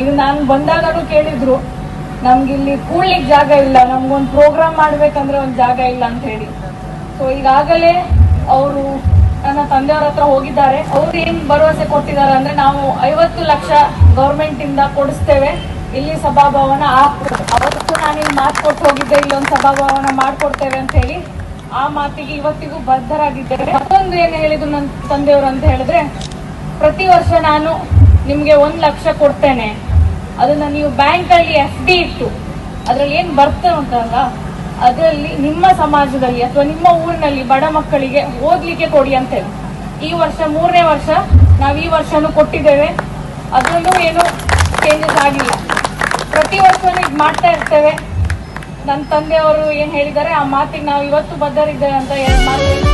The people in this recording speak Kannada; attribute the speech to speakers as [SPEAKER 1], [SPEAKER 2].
[SPEAKER 1] ಇದು ನಾನು ಬಂದಾಗಲೂ ಕೇಳಿದ್ರು ನಮ್ಗೆ ಇಲ್ಲಿ ಕೂಡ್ಲಿಕ್ಕೆ ಜಾಗ ಇಲ್ಲ, ನಮ್ಗೊಂದು ಪ್ರೋಗ್ರಾಮ್ ಮಾಡ್ಬೇಕಂದ್ರೆ ಒಂದು ಜಾಗ ಇಲ್ಲ ಅಂತ ಹೇಳಿ. ಸೊ ಈಗಾಗಲೇ ಅವರು ನನ್ನ ತಂದೆಯವ್ರ ಹತ್ರ ಹೋಗಿದ್ದಾರೆ. ಅವ್ರು ಏನ್ ಭರವಸೆ ಕೊಟ್ಟಿದ್ದಾರೆ ಅಂದ್ರೆ ನಾವು ಐವತ್ತು ಲಕ್ಷ ಗೌರ್ಮೆಂಟ್ ಇಂದ ಕೊಡಿಸ್ತೇವೆ. ಇಲ್ಲಿ ಸಭಾಭವನ ಆಗ್ತದೆ ಅವತ್ತು ನಾನು ಇಲ್ಲಿ ಮಾತು ಕೊಟ್ಟು ಹೋಗಿದ್ದೆ, ಇಲ್ಲೊಂದು ಸಭಾಭವನ ಮಾಡ್ಕೊಡ್ತೇವೆ ಅಂತ ಹೇಳಿ ಆ ಮಾತಿಗೆ ಇವತ್ತಿಗೂ ಬದ್ಧರಾಗಿದ್ದೇವೆ ಮತ್ತೊಂದು ಏನು ಹೇಳಿದ್ರು ನನ್ನ ತಂದೆಯವರು ಅಂತ ಹೇಳಿದ್ರೆ, ಪ್ರತಿ ವರ್ಷ ನಾನು ನಿಮ್ಗೆ ಒಂದು ಲಕ್ಷ ಕೊಡ್ತೇನೆ. ಅದನ್ನ ನೀವು ಬ್ಯಾಂಕ್ ಅಲ್ಲಿ ಎಫ್ ಡಿ ಇಟ್ಟು, ಅದ್ರಲ್ಲಿ ಏನ್ ಬರ್ತಾ ಉಂಟಲ್ಲ ಅದರಲ್ಲಿ ನಿಮ್ಮ ಸಮಾಜದಲ್ಲಿ ಅಥವಾ ನಿಮ್ಮ ಊರಿನಲ್ಲಿ ಬಡ ಮಕ್ಕಳಿಗೆ ಓದ್ಲಿಕ್ಕೆ ಕೊಡಿ ಅಂತ ಹೇಳಿ ಈ ವರ್ಷ ಮೂರನೇ ವರ್ಷ ನಾವು ಈ ವರ್ಷನು ಕೊಟ್ಟಿದ್ದೇವೆ. ಅದರಲ್ಲೂ ಏನು ಚೇಂಜಸ್ ಆಗಿಲ್ಲ ಪ್ರತಿ ವರ್ಷನೂ ಇದು ಮಾಡ್ತಾ ಇರ್ತೇವೆ. ನನ್ನ ತಂದೆಯವರು ಏನ್ ಹೇಳಿದ್ದಾರೆ, ಆ ಮಾತಿಗೆ ನಾವು ಇವತ್ತು ಬದ್ಧರಿದ್ದೇವೆ ಅಂತ ಎರಡು ಮಾತು